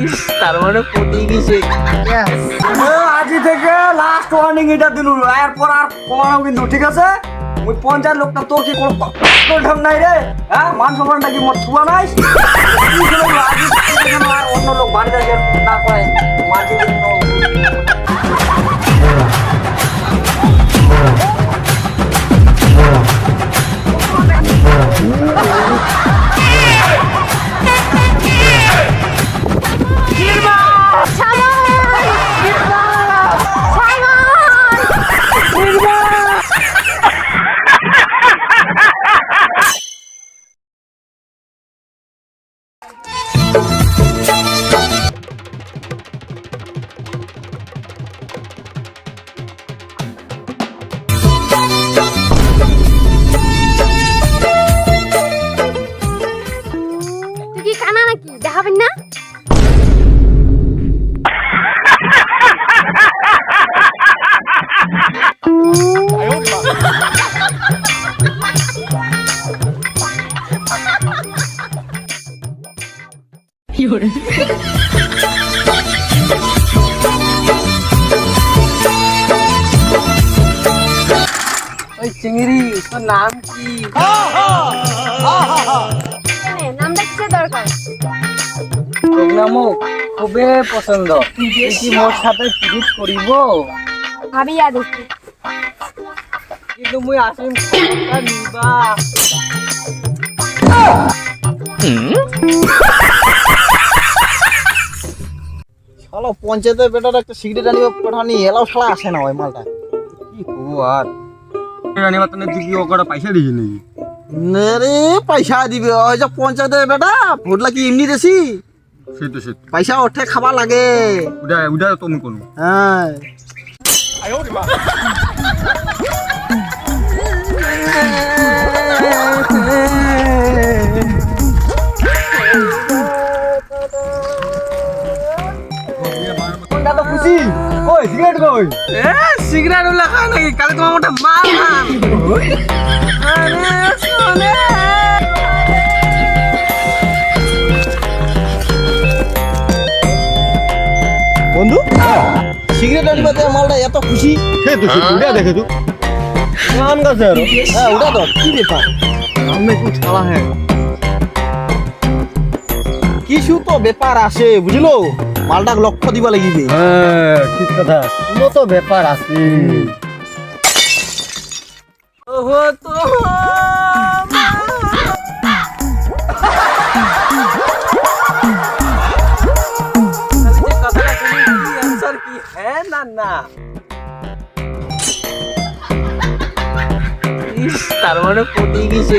ইস, তার মানে পটি গেছে। আজি থেকে লাস্ট ওয়ার্নিং এটা দিল এরপর আর কমানো কিন্তু ঠিক আছে? ওই পঞ্চায়েত লোকটা তোর কি কোনো ঢং নাই রে? হ্যাঁ মান সম্মানটা কি মোট থুয়া নাই? অন্য লোক বাড়িতে ওই চিংড়ি তোর নাম কি? নামটা দরকার। খুবই পছন্দ। কি মোর সাথে পিরিত করিব? কিন্তু মুই আসিম নিবা। পঞ্চায়েতের বেটার একটা সিগারেট আনিবে পাঠানি এলাও শালা আসে না ওই মালটা। কি করব আর? রানী মাতানে দিবি ও পয়সা দিয়েছি নাকি? নে রে পয়সা দিবে ওই যে পঞ্চায়েতের বেটা ভোটলা কি এমনি দেছি সে তো সে পয়সা ওঠে খাবার লাগে। উদা উদা তুমি কোনো। হ্যাঁ। কোনটা কই সিগারেট কই এ সিগারেট উলা খা নাকি? কালে তোমার মোটা মাল খাম। আরে সোনে বন্ধু সিগারেট আনিবে তো মালটা এত খুশি। সে তো সে উদা দেখে তু নাম গাছে আর হ্যাঁ ওটা তো কি ব্যাপার আমি কু ছালা হ্যাঁ কিছু তো ব্যাপার আসে বুঝলো? মালটাক লক্ষ্য দিবা লাগিবে। হ্যাঁ ঠিক কথা। কোনো তো ব্যাপার আছে ওহো তো না না? তার মানে পটি গেছে।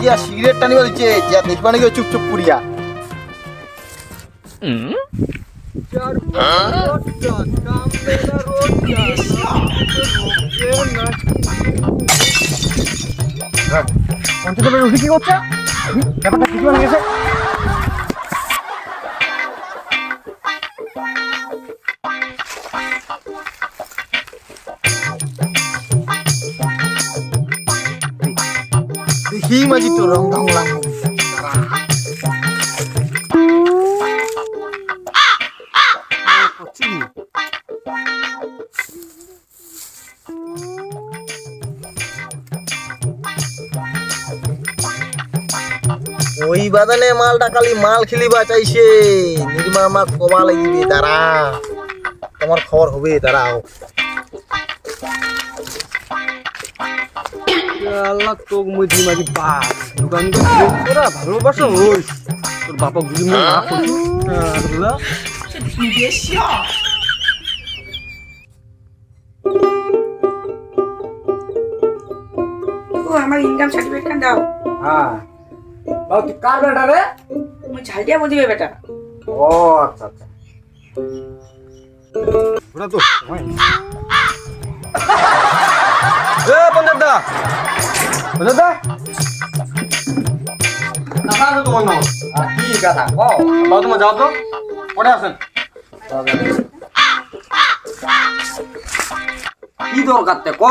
উকি যা সিগারেট টানি দিচ্ছে যা দেখবা নাকি চুপ চুপ পুরিয়া কি করছে? ব্যাপারটা কিছু গেছে মাঝি তো রং ঢং লাং ওই বাদানে মালটা খালি মাল খেলিবা চাইছে নির্মা মা কবা লাগিবে তারা তোমার খবর হবে, দাঁড়াও। আল্লাহ তোক মুই দি মাঝি বাস দোকান তোরা ভালোবাসা হইস তোর বাপক যদি মুই না করছি আল্লাহ। ও আমার ইনকাম সার্টিফিকেট দাও। হ্যাঁ। বাবু তুই কার বেটা রে? তুমি ঝালটিয়া বুঝিবে বেটা। ও ও আচ্ছা। আচ্ছা তো এ পঞ্চায়েত দা পঞ্চায়েত দা কথা আছে তোমার নাম কি কথা ও বাবু তোমার যাও তো পড়ে আসেন কি দরকার তে? ক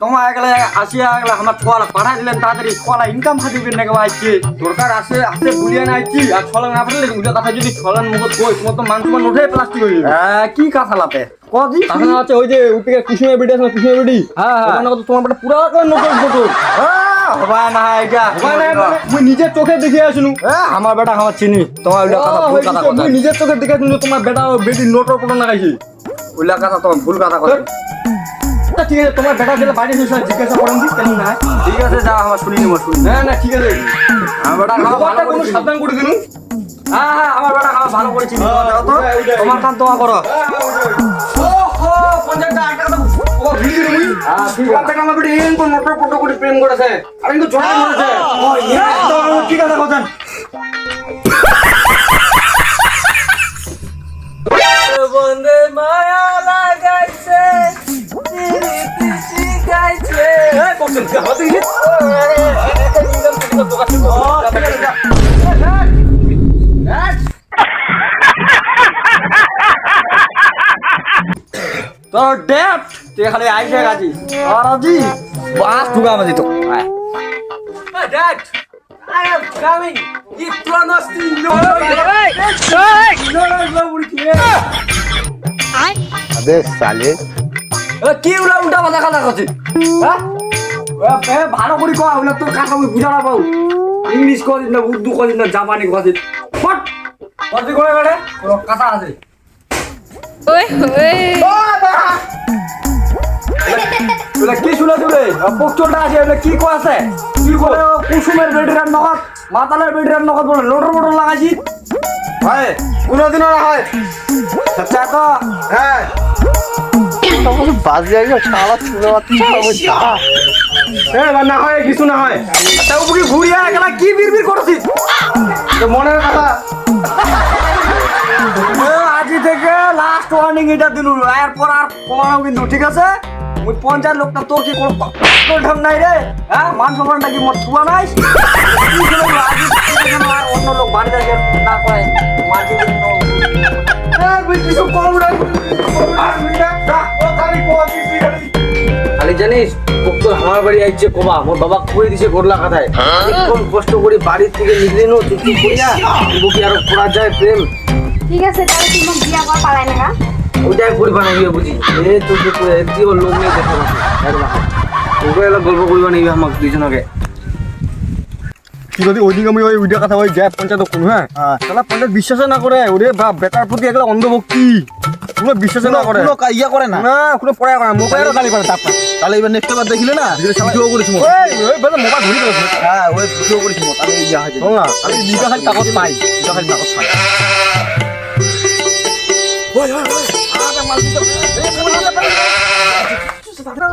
তোমার একলা আসিয়া একলা আমার ছোয়ালা পাঠাই দিলেন, তাড়াতাড়ি ছোয়ালা ইনকাম সার্টিফিকেট নাকি আইছে দরকার আসে আসে বুলিয়ে না আইছি আর ছলান না পারলে উল্টা কথা, যদি ছলান মুখ কই তোমার তো মান সমান উঠে প্লাস্টিক কি কথা কদি তাহলে আছে ওই যে উঠে কুসুমের বিডি আছে কুসুমের বিডি? হ্যাঁ হ্যাঁ। তোমার বেটা পুরা নকল ফটো হবা না এটা হবা না মুই নিজের চোখে দেখে আসনু। আমার বেটা আমার চিনি। তোমার উল্টা কথা ভুল কথা মুই নিজের চোখে দেখে আসনু তোমার বেটা বেটি নোটর ফটো না গাইছি উল্টা কথা তোমার ভুল কথা কথা। ঠিক আছে তোমার বেটা গেলে বাড়ি এসে জিজ্ঞাসা করেন কি কেমন না ঠিক আছে যা আমার শুনি নিব শুনি। না না ঠিক আছে। আমার বেটা খাওয়া ভালো সাবধান করে দিন হ্যাঁ হ্যাঁ আমার বেটা খাওয়া ভালো করে চিনি তোমার করো। হ্যাঁ কোন করে প্রেম করেছে। আর কিন্তু জড়া করেছে ঠিক আছে কথা বন্দে মায়া লাগাইছে শিখাইছে তো ড্যাপ তুই খালি আইসে গাজি আর আজি বাস ঢুকা মাঝি তো। ড্যাড আই এম কামিং ইত্রানস্তি আবে সালে। কি উলা উল্টা মাথা কথা কছি হ্যাঁ ভালো করে কয় ওগুলো তোর কাকা বুঝা না পাও। ইংলিশ কদিন না উর্দু কদিন না জাপানি কদিন। ফট! আছে? ওই ওই। কি শুনে আছে এটা কি কো আছে কি কুসুমের মাতালের বলে লোটর মোটর কোনোদিনও না হয়। সচ্চা তো। হ্যাঁ। বাজে না হয় কিছু না হয়। আচ্ছা, তা উপরে ঘুরিয়ে গেলা কি বিড়বিড় করছিস? মনের কথা ওয়ার্নিং এটা দিলু এরপর আর কমানো কিন্তু ঠিক আছে? মুই পঞ্চায়েত লোকটা তোর কি কোনো ঢং নাই রে? হ্যাঁ? মান সম্মানটা কি মোর থুয়া নাই? আর অন্য লোক বাড়ি না করে মাঝে কিছু কম খালি জানিস তোর আমার বাড়ি আইছে কোবা মোর বাবা কই দিছে গোরলা কথায় অনেকক্ষণ কষ্ট করে বাড়ির থেকে নিগলি নো তুই কি করিয়া তবু কি আরও করা যায় প্রেম। ঠিক আছে তাহলে তুমি বিয়া করা পালাই না? ওইটাই করিবা না বিয়ে বুঝি। এ তুই কি করে এতি ওর লোক নেই দেখো না একদম তোকে এলা গল্প করিবা নিবি আমাক দুইজনকে। কি যদি ওইদিকে আমি ওই উইডিও কথা ওই যায় পঞ্চায়েত কোন হ্যাঁ? তাহলে পঞ্চায়েত বিশ্বাস না করে ওরে বাপ বেটার প্রতি একলা অন্ধভক্তি। কোনো বিশ্বাস না করে। কোনো ইয়া করে না। না কোনো পড়া করে না মোবাইলও গালি করে তারপর। তাহলে এবার নেক্সট বার দেখিলে না ভিডিও করেছি ওই ওই বেলা মোবাইল ধরি ফেলেছে হ্যাঁ ওই ভিডিও করেছি মো, তাহলে ইয়া হয়েছে না। আমি লিগা খালি কাগজ পাই লিগা খালি কাগজ পাই।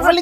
শালা